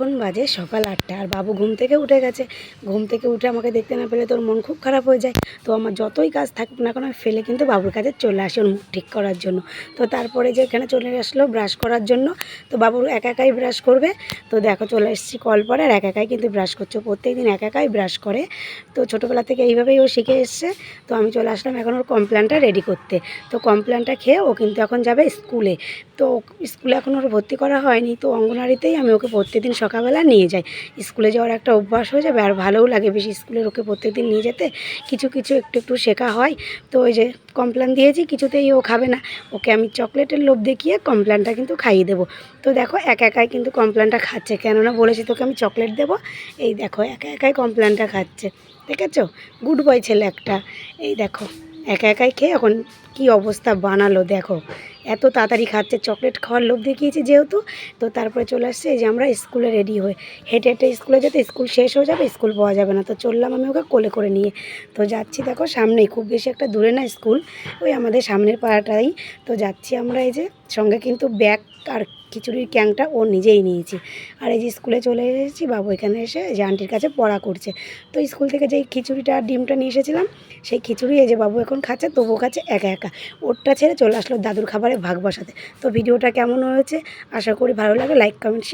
এখন বাজে সকাল আটটা আর বাবু ঘুম থেকে উঠে গেছে। ঘুম থেকে উঠে আমাকে দেখতে না পেলে তোর মন খুব খারাপ হয়ে যায়। তো আমার যতই কাজ থাকুক না কেন ফেলে কিন্তু বাবুর কাছে চলে আসি ওর মুখ ঠিক করার জন্য। তো তারপরে যে এখানে চলে আসলো ব্রাশ করার জন্য, তো বাবুর একা একাই ব্রাশ করবে। তো দেখো চলে এসেছি কল পরে আর একা একাই কিন্তু ব্রাশ করছে। প্রত্যেক দিন একা একাই ব্রাশ করে। তো ছোটোবেলা থেকে এইভাবেই ও শিখে এসছে। তো আমি চলে আসলাম এখন ওর কমপ্ল্যানটা রেডি করতে। তো কমপ্ল্যানটা খেয়ে ও কিন্তু এখন যাবে স্কুলে তো স্কুলে এখন ওর ভর্তি করা হয়নি। তো অঙ্গনারীতেই আমি ওকে প্রত্যেকদিন সকালবেলা নিয়ে যাই স্কুলে যাওয়ার একটা অভ্যাস হয়ে যাবে আর ভালোও লাগে বেশি। স্কুলের ওকে প্রত্যেকদিন নিয়ে যেতে কিছু কিছু একটু একটু শেখা হয়। তো ওই যে কমপ্ল্যান দিয়েছি, কিছুতেই ও খাবে না। ওকে আমি চকলেটের লোভ দেখিয়ে কমপ্ল্যানটা কিন্তু খাইয়ে দেবো। তো দেখো, একা একাই কিন্তু কমপ্ল্যানটা খাচ্ছে। কেননা বলেছি তোকে আমি চকলেট দেবো। এই দেখো, একা একাই কমপ্ল্যানটা খাচ্ছে। দেখেছ? গুড বয় ছেলে একটা। এই দেখো। একা একাই খেয়ে এখন কি অবস্থা বানালো, দেখো। এত তাড়াতাড়ি খাচ্ছে, চকলেট খাওয়ার লোভ দেখিয়েছি যেহেতু, তো তারপরে চলে আসছে যে আমরা স্কুলে রেডি হয়ে, হেঁটে হেঁটে স্কুলে যেতে স্কুল শেষ হয়ে যাবে, স্কুল পাওয়া যাবে না। তো চললাম আমি ওকে কোলে করে নিয়ে। তো যাচ্ছি দেখো সামনেই, খুব বেশি একটা দূরে না স্কুল, ওই আমাদের সামনের পাড়াটাই। তো যাচ্ছি আমরা এই যে, সঙ্গে কিন্তু ব্যাগ আর খিচুড়ির ক্যাংটা ও নিজেই নিয়েছি। আর এই যে স্কুলে চলে এসেছি, বাবু এখানে এসে যে আন্টির কাছে পড়া করছে। তো স্কুল থেকে যেই খিচুড়িটা আর ডিমটা নিয়ে এসেছিলাম, সেই খিচুড়ি এই যে বাবু এখন খাচ্ছে তবু খাচ্ছে একা একা। ওরটা ছেড়ে চলে আসলো দাদুর খাবারে ভাগ বসাতে। তো ভিডিওটা কেমন হয়েছে, আশা করি ভালো লাগে লাইক কমেন্ট